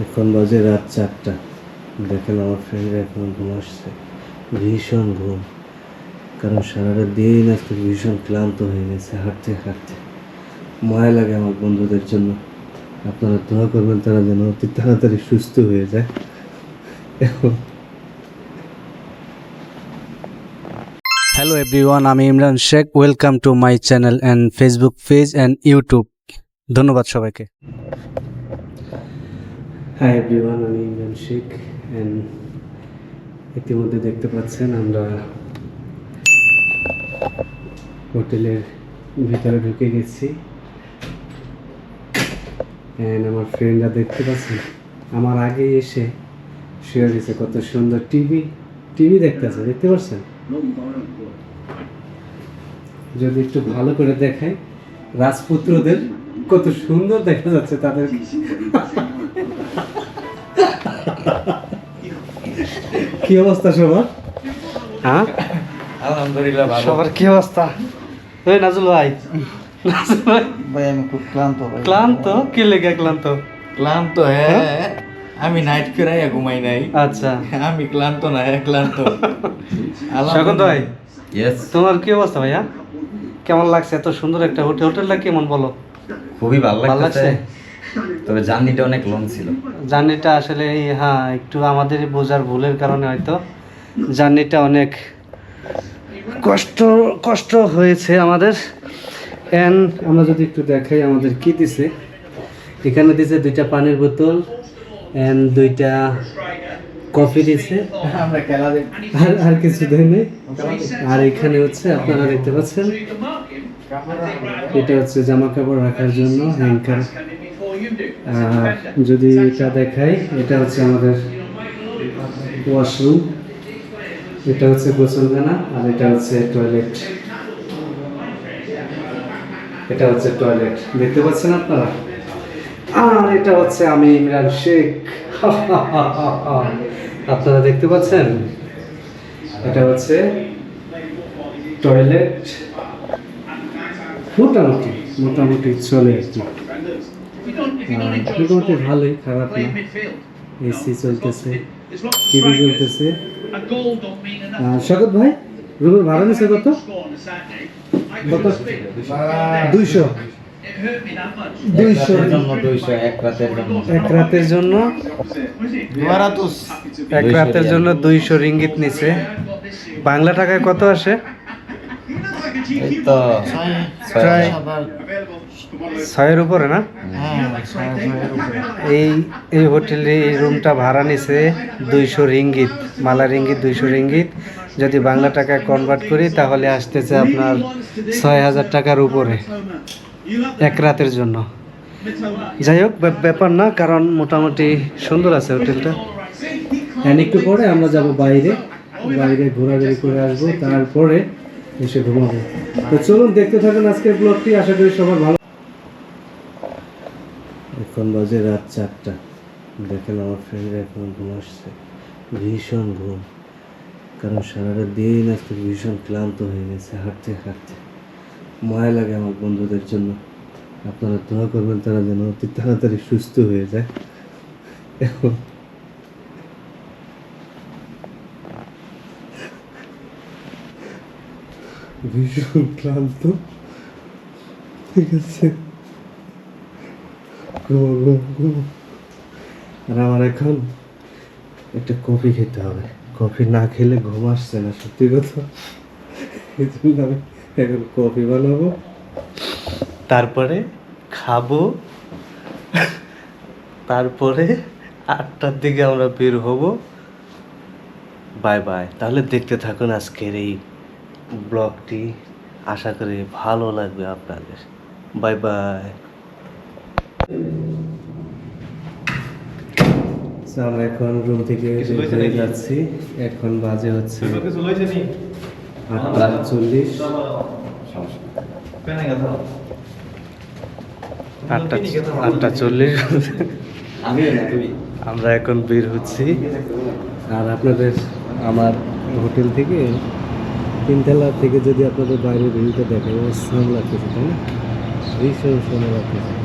এখন বাজে রাত চারটা। দেখেন আমার ফ্রেন্ডরা এখন ঘুম আসছে। ভীষণ ঘুম। কারণ সারাটা দিন আজকে ভীষণ ক্লান্ত হয়ে গেছে, হাঁটতে হাঁটতে। মায়া লাগে আমার বন্ধুদের জন্য। আপনারা দোয়া করবেন তারা যেন অতি তাড়াতাড়ি সুস্থ হয়ে যায়। এখন হ্যালো এভরিওয়ান আমি Imran Sheikh. Welcome to my channel and Facebook page and YouTube ধন্যবাদ সবাইকে। হাই এভরিওয়ান আমি ইমরান শেখ অ্যান্ড ইতিমধ্যে দেখতে পাচ্ছেন আমরা হোটেলের ভিতরে ঢুকে গেছি। অ্যান্ড আমার ফ্রেন্ডরা দেখতে পাচ্ছেন, আমার আগে এসে শুয়ে গেছে, কত সুন্দর টিভি টিভি দেখতেছে, দেখতে পাচ্ছেন? যদি একটু ভালো করে দেখাই, রাজপুত্রদের কত সুন্দর দেখা যাচ্ছে তাদের। কি অবস্থা সবার? হ্যাঁ? আলহামদুলিল্লাহ ভালো। সবার কি অবস্থা? ওই নাজুল ভাই। নাজুল ভাই। ভাই আমি খুব ক্লান্ত ভাই। ক্লান্ত? কি লেগে ক্লান্ত? ক্লান্ত হ্যাঁ। আমি নাইট করে ঘুমাই নাই। আচ্ছা। আমি ক্লান্ত না হ্যাঁ ক্লান্ত। স্বাগত ভাই ইয়েস তোমার কি অবস্থা ভাইয়া? কেমন লাগছে? এত সুন্দর একটা হোটেল হোটেলটা কেমন বলো? খুবই ভালো লাগছে? তবে জার্নিটা অনেক লং ছিল। জার্নিটা আসলে হ্যাঁ একটু আমাদের বোঝার ভুলের কারণে হয়তো জার্নিটা অনেক কষ্ট কষ্ট হয়েছে আমাদের। এন্ড আমরা যদি একটু দেখাই আমাদের কি দিছে। এখানে দিছে দুইটা পানির বোতল এন্ড দুইটা কফি দিছে। আর আর কিছু দেয় নেই। আর এখানে হচ্ছে আপনারা দেখতে পাচ্ছেন। এটা হচ্ছে জামা কাপড় রাখার জন্য হ্যাঙ্কার যদি এটা দেখাই, এটা হচ্ছে আমাদের ওয়াশরুম এটা হচ্ছে গোসলখানা আর এটা হচ্ছে টয়লেট এটা হচ্ছে টয়লেট দেখতে পাচ্ছেন আপনারা? আর এটা হচ্ছে আমি ইমরান শেখ। আপনারা দেখতে পাচ্ছেন? এটা হচ্ছে টয়লেট মোটামুটি মোটামুটি চলে মোটামুটি ভালোই খারাপ না এসি চলতেছে টিভি চলতেছে স্বাগত ভাই রুমের ভাড়া নিচ্ছে কত কত দুইশো দুইশো জন্য দুইশো এক রাতের জন্য এক রাতের জন্য এক রাতের জন্য দুইশো রিঙ্গিত নিছে বাংলা টাকায় কত আসে এই তো ছয়ের উপরে না? এই এই হোটেলে এই রুমটা ভাড়া নিছে দুইশো রিঙ্গিত মালা রিঙ্গিত দুইশো রিঙ্গিত। যদি বাংলা টাকায় কনভার্ট করি তাহলে আসতেছে আপনার ছয় হাজার টাকার উপরে এক রাতের জন্য। যাই হোক ব্যাপ- ব্যাপার না কারণ মোটামুটি সুন্দর আছে হোটেলটা। হ্যাঁ একটু পরে আমরা যাব বাইরে বাইরে ঘোরাঘুরি করে আসব তারপরে এসে ঘুমাবো। তো চলুন দেখতে থাকুন আজকের ব্লগটি আশা করি সবার ভালো এখন বাজে রাত চারটা। দেখেন আমার ফ্রেন্ডরা এখন ঘুম আসছে। ভীষণ ঘুম। কারণ সারাটা দিন আজকে ভীষণ ক্লান্ত হয়ে গেছে, হাঁটতে হাঁটতে। মায়া লাগে আমার বন্ধুদের জন্য। আপনারা দোয়া করবেন তারা যেন অতি তাড়াতাড়ি সুস্থ হয়ে যায়। এখন ভীষণ ক্লান্ত ঠিক আছে আর আমার এখন একটা কফি খেতে হবে। কফি না খেলে ঘুম আসছে না, সত্যি কথা। এই জন্য আমি এখন কফি বানাবো। তারপরে খাব। তারপরে আটটার দিকে আমরা বের হব। Bye bye. তাহলে দেখতে থাকুন আজকের এই ব্লগটি। আশা করি ভালো লাগবে আপনাদের। Bye bye. আমরা এখন রুম থেকে বের যাচ্ছি। এখন বাজে হচ্ছে আটটা চল্লিশ। আটটা আটটা চল্লিশ। আমি না তুমি। আমরা এখন বের হচ্ছি। আর আপনাদের আমার হোটেল থেকে তিনতলা থেকে যদি আপনাদের বাইরের ভিউটা দেখেন সুন্দর লাগতেছে তাই না? ভীষণ সুন্দর লাগতেছে।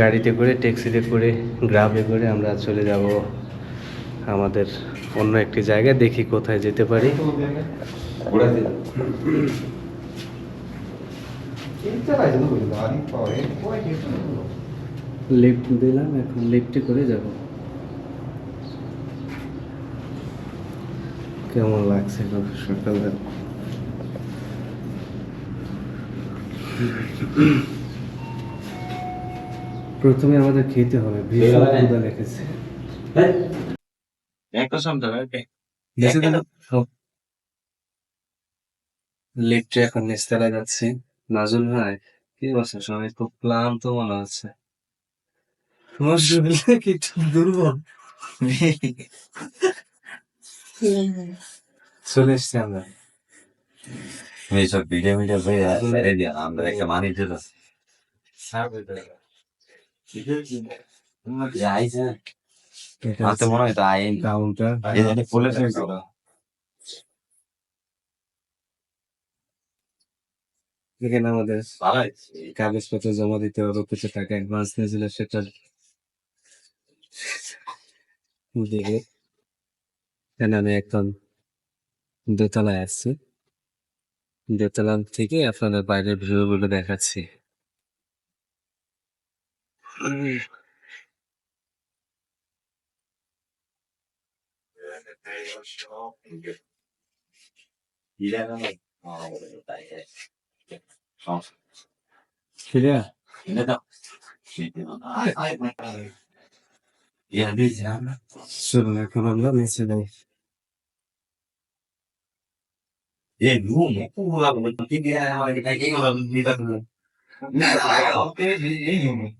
গাড়িতে করে ট্যাক্সিতে করে গ্রামে করে আমরা চলে যাব আমাদের অন্য একটি জায়গায়। দেখি কোথায় যেতে পারি। লিফট দিলাম, এখন লিফটে করে যাব। কেমন লাগছে সকালবেলা প্রথমে আমাদের খেতে হবে। ভীষণ ক্ষুধা লেগেছে। লিফটে এখন নিচতলায় যাচ্ছি। নাজুল ভাই কি বলছে সবাই খুব ক্লান্ত মনে হচ্ছে। তোমার শরীরে কি দুর্বল? চলে এসছি আমরা। এইসব ভিডিও মিডিও আমরা একটা মানি দিল আইছে এটা আমার তো মনে হয় আইন কাউন্টার পুলিশ এখানে আমাদের কাগজপত্র জমা দিতে হবে কিছু টাকা অ্যাডভান্স নিয়েছিল সেটা দিয়ে এখানে আমি এখন দোতলায় আসছি দোতলা থেকে আপনাদের বাইরের Bilemem. Şile. Ne de? Ay ay ay. Ya biz ya. Şunun ekonomide mesele. Ya ne oldu? Bu adamın bir yere var. Ne oldu? Ne oldu? Ne oldu? Ne oldu?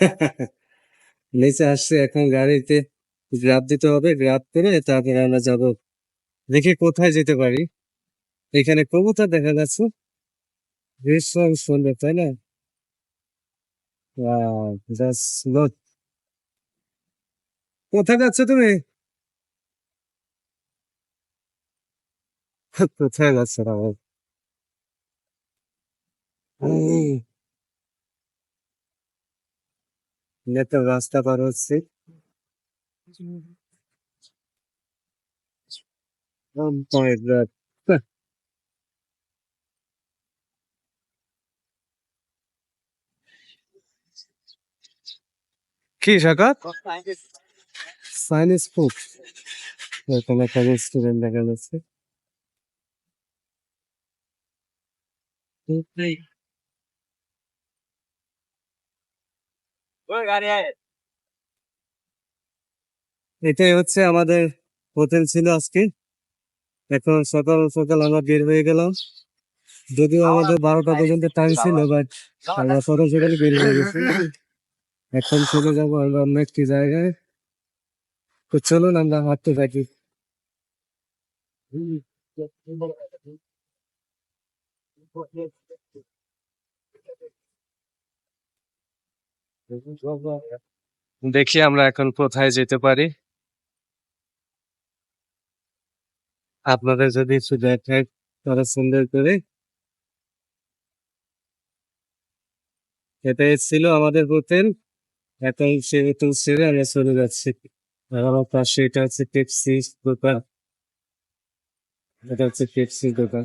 নিচে আসছে এখন গাড়িতে গ্রাব দিতে হবে গ্রাব করে তারপরে আমরা যাব। দেখি কোথায় যেতে পারি। এখানে কবুতর দেখা যাচ্ছে। ভীষণ সুন্দর, তাই না. কোথায় যাচ্ছ তুমি? কোথায় যাচ্ছ? রাহুল তো রাস্তা পার হচ্ছে. কি সাকাত সাইনিস ফুড এখানে একটা রেস্টুরেন্ট দেখা যাচ্ছে এটাই হচ্ছে আমাদের হোটেল ছিল আজকে। এখন সকাল সকাল আমরা বের হয়ে গেলাম। যদিও আমাদের বারোটা পর্যন্ত টাইম ছিল বাট আমরা সকাল সকাল বের হয়ে গেছি। এখন চলে যাব আমরা অন্য একটি জায়গায়। তো চলুন আমরা হাঁটতে থাকি। দেখি আমরা এখন কোথায় যেতে পারি। আপনাদের যদি সুন্দর করে। এটাই ছিল আমাদের হোটেল। এখন সে হোটেল ছেড়ে আমরা চলে যাচ্ছি। আমার পাশে এটা হচ্ছে পেপসি দোকান। এটা হচ্ছে পেপসির দোকান।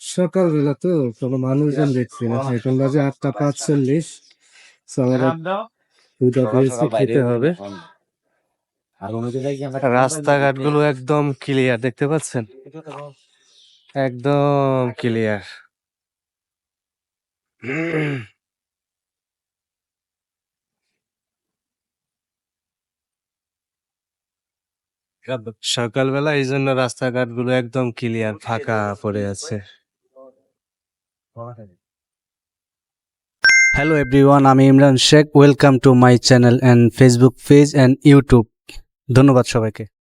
সকালবেলা তো কোনো মানুষজন দেখছি না। এখন বাজে আটটা পাঁচচল্লিশ। দুটা পেয়েছি একদম ক্লিয়ার দেখতে পাচ্ছেন? একদম ক্লিয়ার সকালবেলা এই জন্য রাস্তাঘাটগুলো একদম ক্লিয়ার ফাঁকা পড়ে আছে। হ্যালো এভরিওয়ান আমি Imran Sheikh. Welcome to my channel and Facebook page and YouTube ধন্যবাদ সবাইকে।